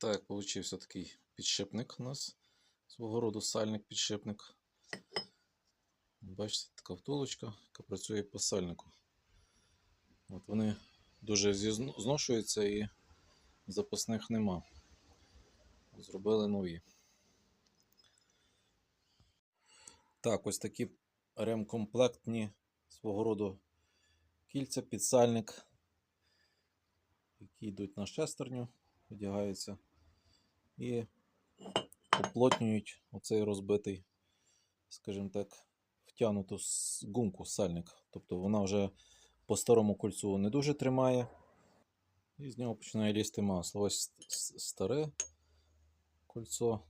Так, получився такий підшипник у нас. Свого роду сальник-підшипник. Бачите, така втулочка, яка працює по сальнику. От вони дуже зношуються і запасних нема. Зробили нові. Так, ось такі ремкомплектні свого роду кільця, підсальник, які йдуть на шестерню, одягаються і уплотнюють оцей розбитий, скажімо так, втягнуту гумку сальник. Тобто вона вже по старому кольцу не дуже тримає. І з нього починає лізти масло. Ось старе кольцо.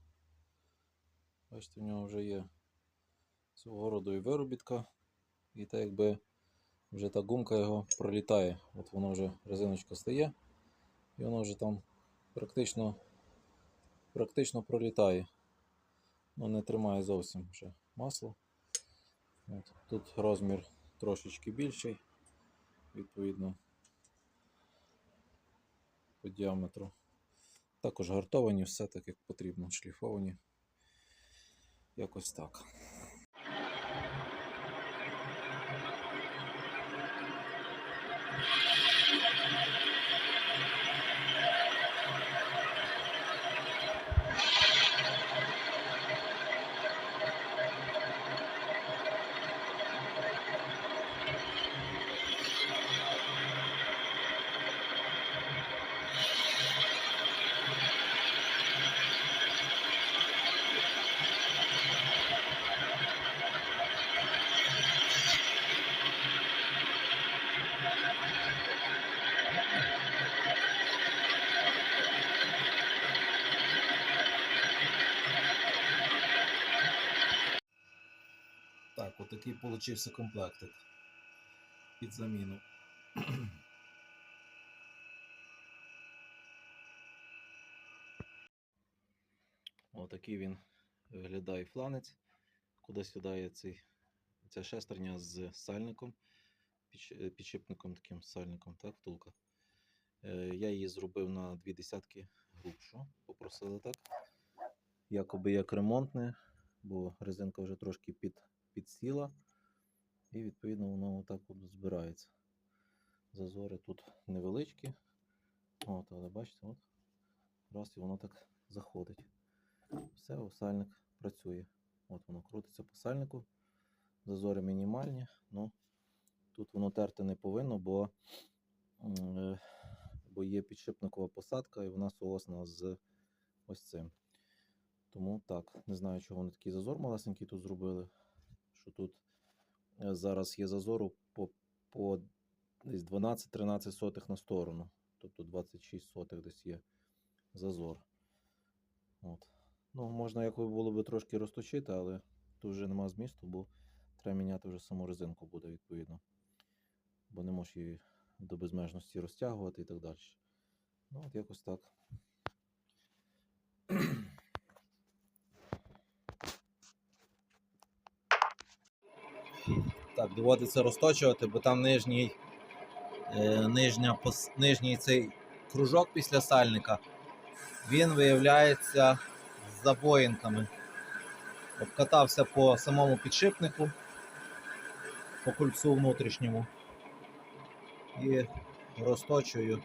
Бачите, в нього вже є свого роду і виробітка. І так якби вже та гумка його пролітає. От воно вже резиночка стає, і воно вже там практично практично пролітає. Ну, не тримає зовсім вже масло. От. Тут розмір трошечки більший, відповідно, по діаметру. Також гартовані, все так як потрібно, шліфовані. Якось так. Так, отакий получився комплектик під заміну. Отакий він виглядає фланець, куди сідає цей, ця шестерня з сальником, е, підшипником таким сальником, так, втулка. Е, Я її зробив на дві десятки грубшу, попросили так. Якоби як ремонтне, бо резинка вже трошки під, підсіла, і відповідно воно отак от збирається. Зазори тут невеличкі. От, але бачите, от, раз і воно так заходить. Все, о, сальник працює. От воно крутиться по сальнику. Зазори мінімальні, ну тут воно терти не повинно, бо, е, бо є підшипникова посадка і вона соосна з ось цим. Тому так, не знаю, чого вони такий зазор малесенький тут зробили. Що тут е, зараз є зазору по, по десь 12-13 сотих на сторону. Тобто 26 сотих десь є зазор. От. Ну, можна якби було би трошки розточити, але тут вже нема змісту, бо треба міняти вже саму резинку буде відповідно. Бо не можеш її до безмежності розтягувати і так далі. Ну, от якось так. Так, доводиться розточувати, бо там нижній, е, нижня, нижній цей кружок після сальника, він виявляється з забоїнками. Обкатався по самому підшипнику, по кольцу внутрішньому. І розточую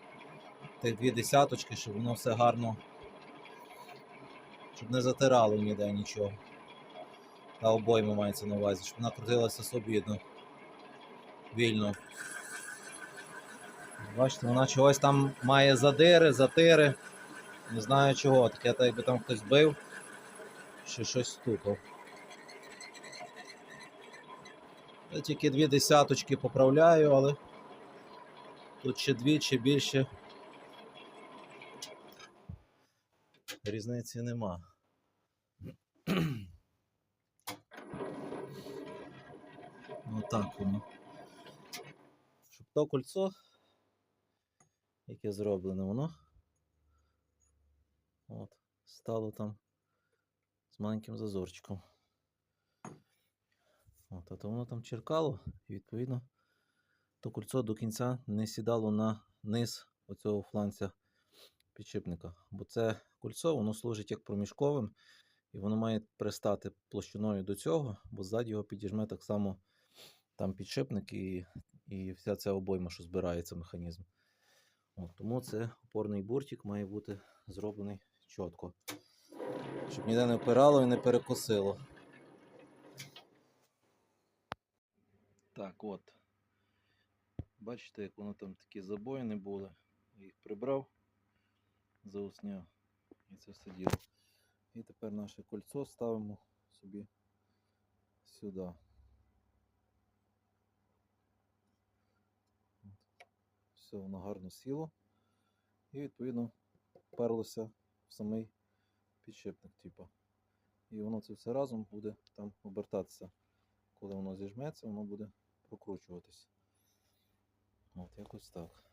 тих дві десяточки, щоб воно все гарно, щоб не затирало ніде нічого. Та обойма мається на увазі, щоб вона крутилася собідно, вільно. Бачите, вона чогось там має задири, затири. Не знаю чого. Таке, так якби там хтось бив, чи щось стукав. Я тільки дві десяточки поправляю, але Тут чи дві, чи більше. Різниці нема. Отак воно. Щоб то кольцо, яке зроблене, воно от, стало там з маленьким зазорчиком. От, а то воно там черкало, і відповідно то кольцо до кінця не сідало на низ оцього фланця підшипника. Бо це кольцо воно служить як проміжковим, і воно має пристати площиною до цього, бо ззаді його підіжме так само там підшипник і, і вся ця обойма, що збирається механізм. От, тому це опорний буртик має бути зроблений чітко. Щоб ніде не впирало і не перекосило. Так, от. Бачите, як воно там такі забоїни були. Я Їх прибрав, заусняв і це все діло. І тепер наше кольцо ставимо собі сюди. Все, воно гарно сіло. І відповідно вперлося в самий підшипник, типу. І воно це все разом буде там обертатися. Коли воно зіжметься, воно буде прокручуватись. От якось так.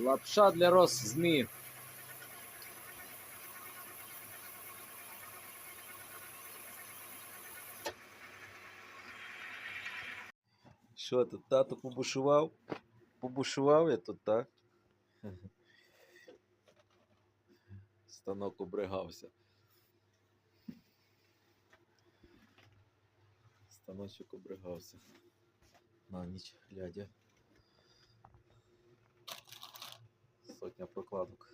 Лапша для роз змі. Що тут, тато побушував? Побушував я тут, так? Станок обригався. Станочок обригався. На ніч глядя. Сотня прокладок.